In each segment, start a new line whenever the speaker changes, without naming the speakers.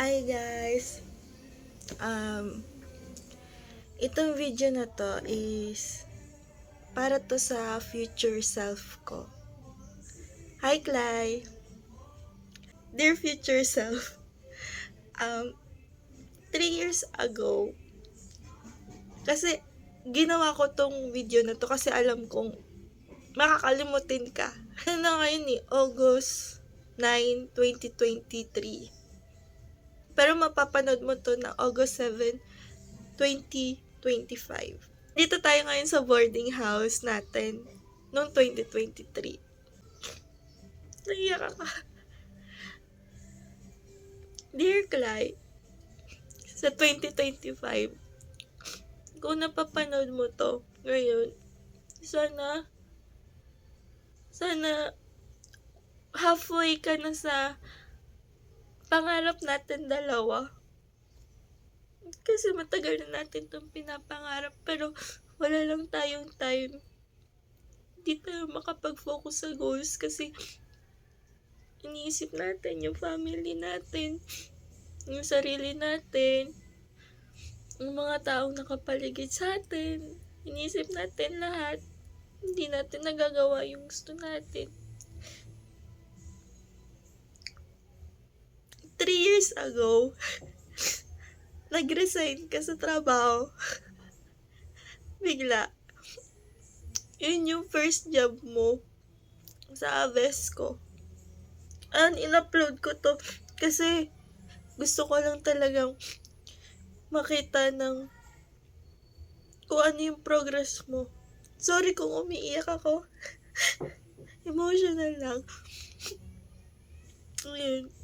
Hi guys! Um, itong video na to is para to sa future self ko. Hi Clay! Dear future self, um, three years ago, kasi ginawa ko tong video na to kasi alam kong makakalimutin ka. Ano ngayon ni August 9, 2023. Pero mapapanood mo to ng August 7, 2025. Dito tayo ngayon sa boarding house natin noong 2023. Naiyak ako. Dear Clyde, sa 2025, kung napapanood mo to ngayon, sana, sana, halfway ka na sa pangarap natin dalawa. Kasi matagal na natin itong pinapangarap pero wala lang tayong time. Hindi tayo makapag-focus sa goals kasi iniisip natin yung family natin, yung sarili natin, yung mga taong nakapaligid sa atin. Iniisip natin lahat. Hindi natin nagagawa yung gusto natin. Three years ago, nag-resign ka sa trabaho. Bigla. Yun yung first job mo sa Avesco. And in-upload ko to kasi gusto ko lang talagang makita ng kung ano yung progress mo. Sorry kung umiiyak ako. Emotional lang. Ayun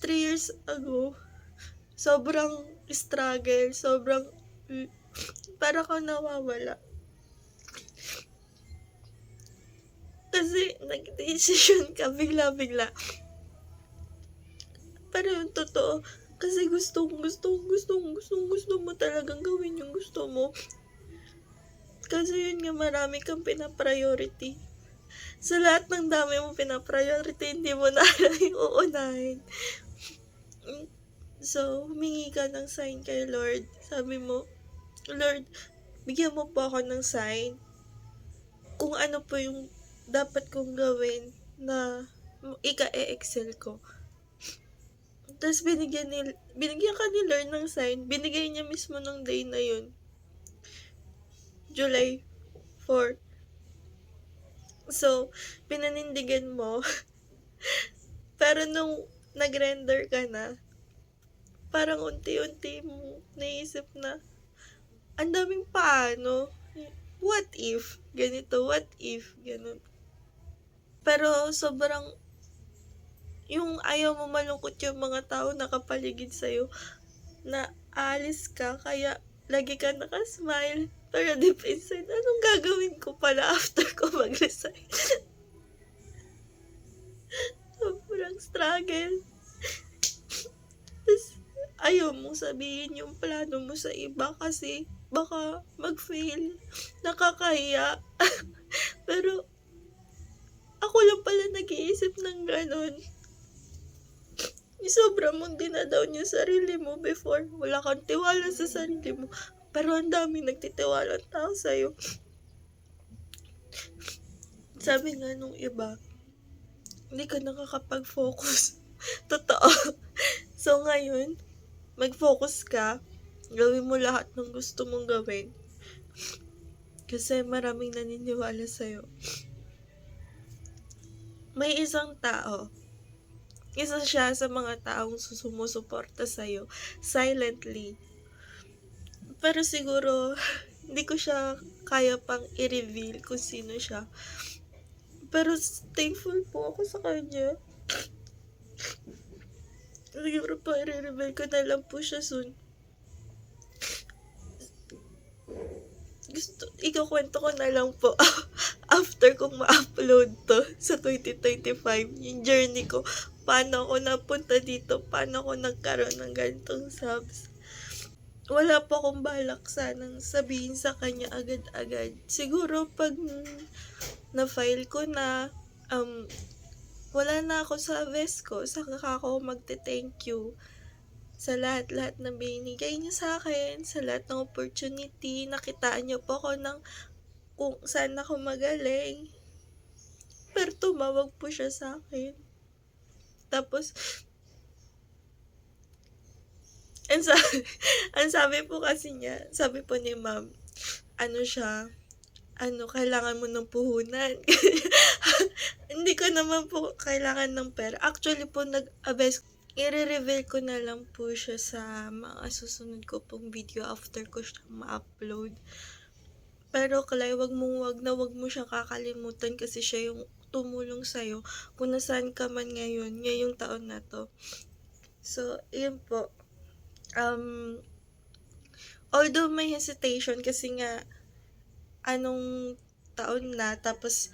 three years ago, sobrang struggle, sobrang, para ka nawawala. Kasi, nag-decision ka bigla-bigla. Pero yung totoo, kasi gusto, gusto, gusto, gusto, gusto mo talagang gawin yung gusto mo. Kasi yun nga, marami kang pinapriority. Sa lahat ng dami mo pinapriority, hindi mo na yung uunahin. So, humingi ka ng sign kay Lord. Sabi mo, Lord, bigyan mo po ako ng sign kung ano po yung dapat kong gawin na ika-excel ko. Tapos binigyan, ni, binigyan ka ni Lord ng sign. Binigay niya mismo ng day na yun. July 4. So, pinanindigan mo. Pero nung nag-render ka na, parang unti-unti mo naisip na, ang daming paano. What if? Ganito, what if? Ganun. Pero sobrang, yung ayaw mo malungkot yung mga tao nakapaligid sa'yo, na alis ka, kaya lagi ka nakasmile. Pero deep inside, anong gagawin ko pala after ko mag-resign? Sobrang struggle. Ayaw mong sabihin yung plano mo sa iba kasi baka mag-fail. Nakakahiya. Pero, ako lang pala nag-iisip ng ganun. Sobra mong dinadown yung sarili mo before. Wala kang tiwala sa sarili mo. Pero ang dami nagtitiwala ng tao sa'yo. Sabi nga nung iba, hindi ka nakakapag-focus. Totoo. So ngayon, mag-focus ka. Gawin mo lahat ng gusto mong gawin. Kasi maraming naniniwala sa'yo. May isang tao. Isa siya sa mga taong sumusuporta sa'yo. Silently. Pero siguro, hindi ko siya kaya pang i-reveal kung sino siya. Pero thankful po ako sa kanya. Siguro po, i-reveal ko na lang po siya soon. Gusto, ikakwento ko na lang po after kong ma-upload to sa 2025, yung journey ko. Paano ako napunta dito, paano ako nagkaroon ng ganitong subs. Wala po akong balak sanang sabihin sa kanya agad-agad. Siguro pag na-file ko na, um, wala na ako sa vest ko, saka ako magte-thank you sa lahat-lahat na binigay niya sa akin, sa lahat ng opportunity, nakitaan niyo po ako ng kung saan ako magaling. Pero tumawag po siya sa akin. Tapos, ang sabi, ang sabi po kasi niya, sabi po ni ma'am, ano siya, ano, kailangan mo ng puhunan. Hindi ko naman po kailangan ng pera. Actually po, nag-abes, i-reveal ko na lang po siya sa mga susunod ko pong video after ko siya ma-upload. Pero Kalay, wag mong wag na wag mo siya kakalimutan kasi siya yung tumulong sa'yo kung nasaan ka man ngayon, ngayong taon na to. So, yun po. Um, although may hesitation kasi nga, anong taon na, tapos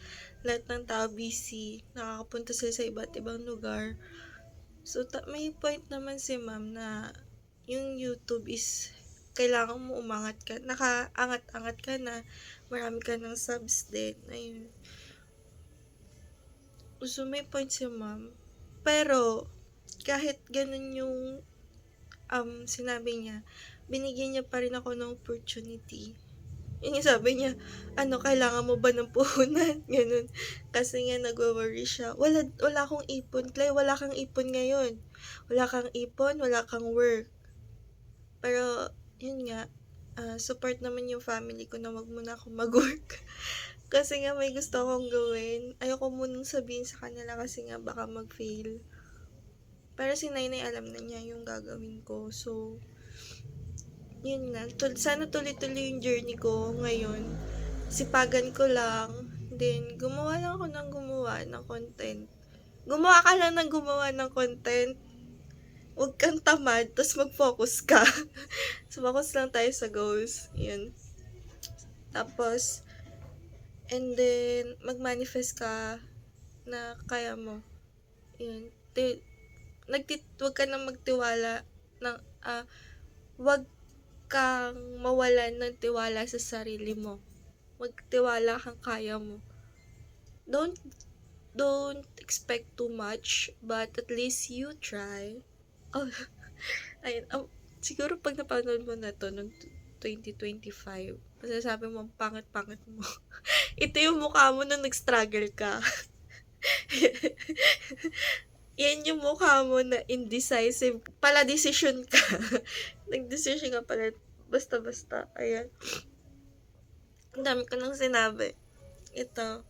lahat ng tao busy, nakakapunta sila sa iba't ibang lugar. So, ta- may point naman si ma'am na yung YouTube is kailangan mo umangat ka. Nakaangat-angat ka na. Marami ka ng subs din. Ayun. So, may point si ma'am. Pero, kahit ganun yung um, sinabi niya, binigyan niya pa rin ako ng opportunity. Yun yung sabi niya, ano, kailangan mo ba ng puhunan? Ganun. Kasi nga, nagwa-worry siya. Wala, wala akong ipon. Clay, wala kang ipon ngayon. Wala kang ipon, wala kang work. Pero, yun nga, ah, support naman yung family ko na wag muna ako mag-work. kasi nga, may gusto akong gawin. Ayoko munang sabihin sa kanila kasi nga, baka mag-fail. Pero si Nainay alam na niya yung gagawin ko. So, yun nga. Tul- sana tuloy-tuloy yung journey ko ngayon. Sipagan ko lang. Then, gumawa lang ako ng gumawa ng content. Gumawa ka lang ng gumawa ng content. Huwag kang tamad, tapos mag-focus ka. so, focus lang tayo sa goals. Yun. Tapos, and then, mag-manifest ka na kaya mo. Yun. Ti- nagtit wag ka nang magtiwala ng ah wag kang mawalan ng tiwala sa sarili mo. Magtiwala kang kaya mo. Don't don't expect too much, but at least you try. Oh, ayun, um, siguro pag napanood mo na to noong 2025, masasabi mo, ang pangit-pangit mo. Ito yung mukha mo nung nag-struggle ka. yan yung mukha mo na indecisive. Pala decision ka. Nag-decision ka pala. Basta-basta. Ayan. Ang dami ko nang sinabi. Ito.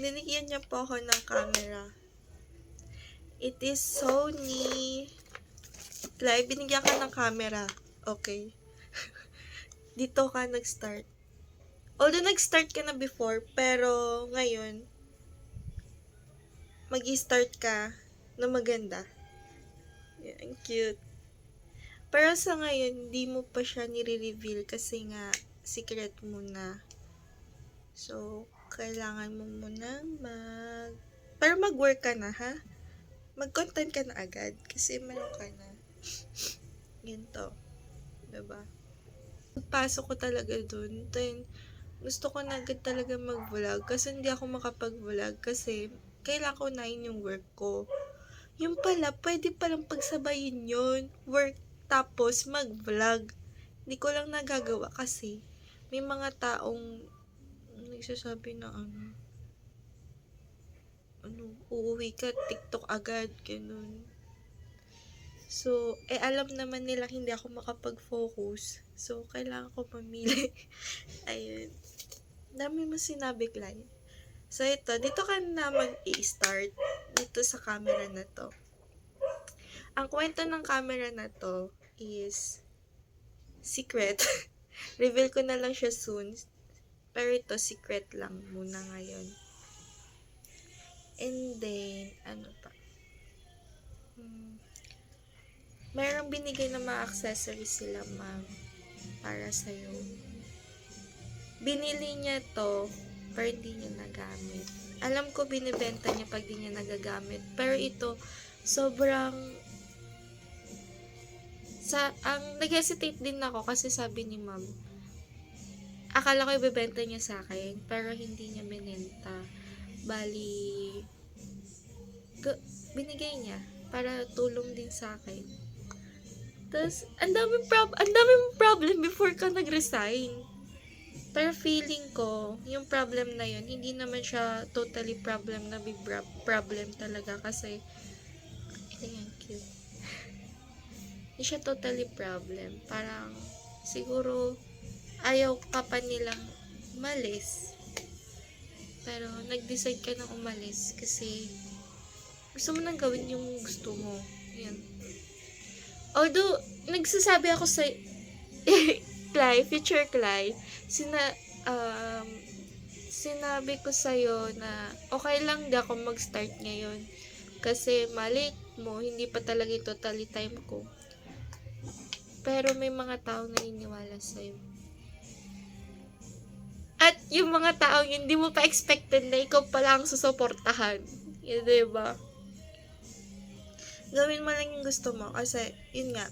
Niligyan niya po ako ng camera. It is Sony. Like, binigyan ka ng camera. Okay. Dito ka nag-start. Although nag-start ka na before, pero ngayon, mag start ka na maganda. Yeah, ang cute. Pero sa ngayon, hindi mo pa siya nire-reveal kasi nga, secret muna. So, kailangan mo muna mag... Pero mag-work ka na, ha? Mag-content ka na agad kasi meron ka na. Ganito. Diba? Pagpasok ko talaga dun, then, gusto ko na agad talaga mag-vlog kasi hindi ako makapag-vlog kasi kailangan ko na yung work ko. Yung pala, pwede palang pagsabayin yun. Work, tapos mag-vlog. Hindi ko lang nagagawa kasi may mga taong nagsasabi na ano, ano, uuwi ka, TikTok agad, ganun. So, eh alam naman nila hindi ako makapag-focus. So, kailangan ko mamili. Ayun. Dami mo sinabi, Clyde. So, ito, dito ka na mag-i-start dito sa camera na to. Ang kwento ng camera na to is secret. Reveal ko na lang siya soon. Pero ito, secret lang muna ngayon. And then, ano pa? Hmm. Mayroong binigay na mga accessories sila, ma'am. Para sa'yo. Binili niya to pero hindi niya nagamit. Alam ko binibenta niya pag di niya nagagamit. Pero ito, sobrang sa ang nag-hesitate din ako kasi sabi ni ma'am akala ko ibebenta niya sa akin pero hindi niya binenta Bali, ga- binigay niya para tulong din sa akin. Tapos, ang daming, prob- ang daming problem before ka nag-resign. Pero feeling ko, yung problem na yun, hindi naman siya totally problem na big problem talaga kasi, ito yan, cute. Hindi siya totally problem. Parang, siguro, ayaw ka pa nilang umalis. Pero, nag-decide ka na umalis kasi, gusto mo nang gawin yung gusto mo. Yan. Although, nagsasabi ako sa Clay, future Clay, sina, um, sinabi ko sa'yo na okay lang di ako mag-start ngayon. Kasi mali mo, hindi pa talaga totally time ko. Pero may mga taong naniniwala sa'yo. At yung mga yun, hindi mo pa expected na ikaw pala ang susuportahan. Yun, diba? Gawin mo lang yung gusto mo. Kasi, yun nga,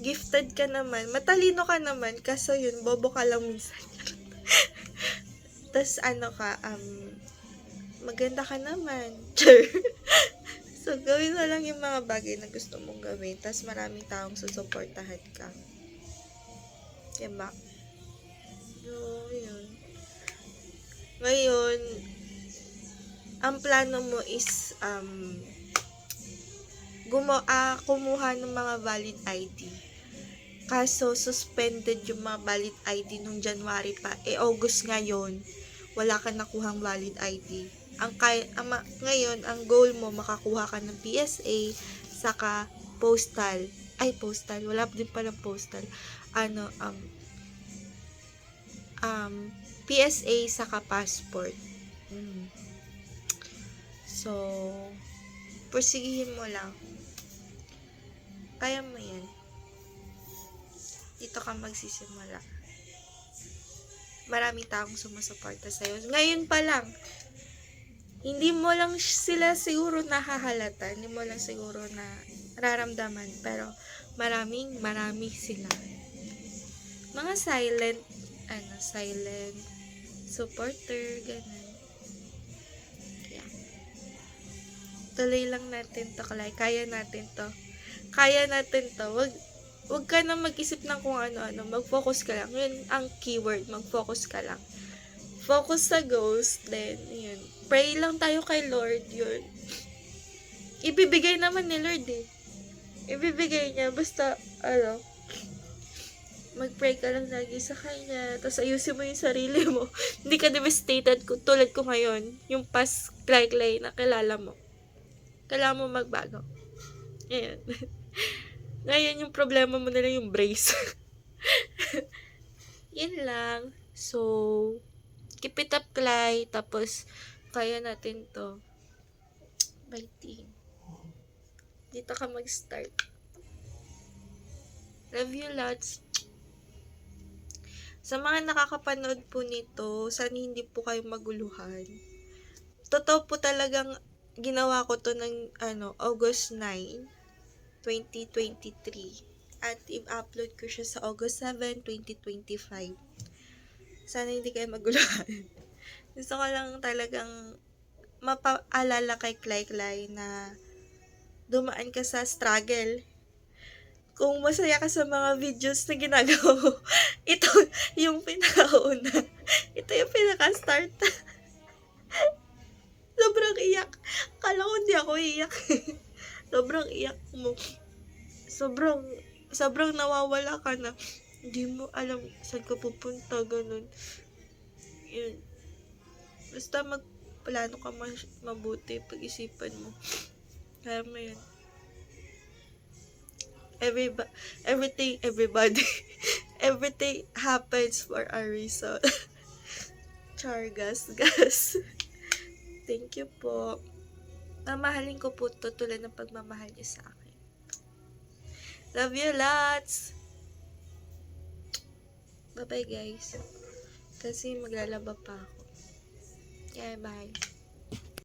gifted ka naman. Matalino ka naman. Kaso yun, bobo ka lang minsan. Tapos, ano ka, um, maganda ka naman. so, gawin mo lang yung mga bagay na gusto mong gawin. Tapos, maraming taong susuportahan ka. Diba? So, yun. Ngayon, ang plano mo is, um, gumo ah, kumuha ng mga valid ID. Kaso, suspended yung mga valid ID nung January pa. Eh, August ngayon, wala ka nakuhang valid ID. Ang, kay, ang ngayon, ang goal mo, makakuha ka ng PSA, saka postal. Ay, postal. Wala din pala postal. Ano, um, um, PSA, saka passport. Mm. So, pursigihin mo lang. Kaya mo yan. Dito ka magsisimula. Maraming taong sumusuporta sa'yo. Ngayon pa lang, hindi mo lang sila siguro nahahalata. Hindi mo lang siguro na raramdaman. Pero, maraming, marami sila. Mga silent, ano, silent supporter, ganun. Kaya, tuloy lang natin to, Kalay. Kaya natin to. Kaya natin to. Wag, wag ka na mag-isip ng kung ano-ano. Mag-focus ka lang. Yun ang keyword. Mag-focus ka lang. Focus sa goals, then, yun. Pray lang tayo kay Lord, yun. Ibibigay naman ni Lord eh. Ibibigay niya, basta, ano, mag-pray ka lang lagi sa kanya, tapos ayusin mo yung sarili mo. Hindi ka devastated ko, tulad ko ngayon, yung past clay na kilala mo. Kailangan mo magbago. Ayan. Ngayon, yung problema mo na lang yung brace. Yan lang. So, keep it up, Clay. Tapos, kaya natin to. Fighting. Dito ka mag-start. Love you lots. Sa mga nakakapanood po nito, sana hindi po kayo maguluhan. Totoo po talagang ginawa ko to ng ano, August 9, 2023. At i-upload ko siya sa August 7, 2025. Sana hindi kayo maguluhan. Gusto ko lang talagang mapaalala kay Clay Clay na dumaan ka sa struggle. Kung masaya ka sa mga videos na ginagawa mo, ito yung pinakauna. Ito yung pinaka-start. Sobrang iyak. Kala ko hindi ako iyak. Sobrang iyak mo. Sobrang, sobrang nawawala ka na. Hindi mo alam saan ka pupunta, ganun. Yun. Basta magplano ka mas, mabuti pag-isipan mo. Kaya mo yun. Everyba- everything, everybody, everything happens for a reason. Char, gas, gas. Thank you po. Mamahalin ko po to tulad ng pagmamahal niyo sa akin. Love you lots! Bye-bye guys. Kasi maglalaba pa ako. Yeah, bye.